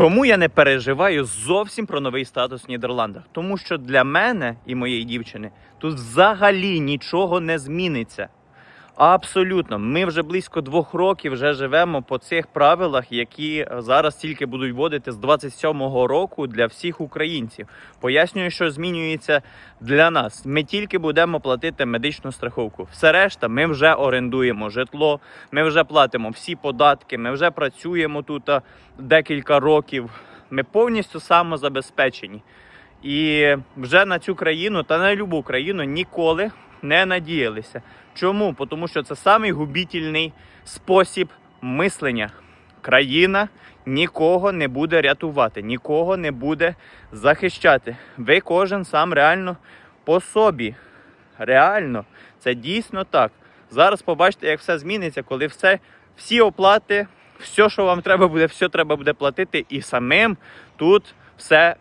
Чому я не переживаю зовсім про новий статус в Нідерландах? Тому що для мене і моєї дівчини тут взагалі нічого не зміниться. Абсолютно, ми вже близько двох років вже живемо по цих правилах, які зараз тільки будуть вводити з 27-го року для всіх українців. Пояснюю, що змінюється для нас. Ми тільки будемо платити медичну страховку. Все решта, ми вже орендуємо житло, ми вже платимо всі податки, ми вже працюємо тут декілька років. Ми повністю самозабезпечені. І вже на цю країну та на любу країну ніколи не надіялися. Чому? Тому що це самий губітельний спосіб мислення. Країна нікого не буде рятувати, нікого не буде захищати. Ви кожен сам реально по собі. Реально, це дійсно так. Зараз побачите, як все зміниться, коли все, всі оплати, все, що вам треба буде, все треба буде платити, і самим тут все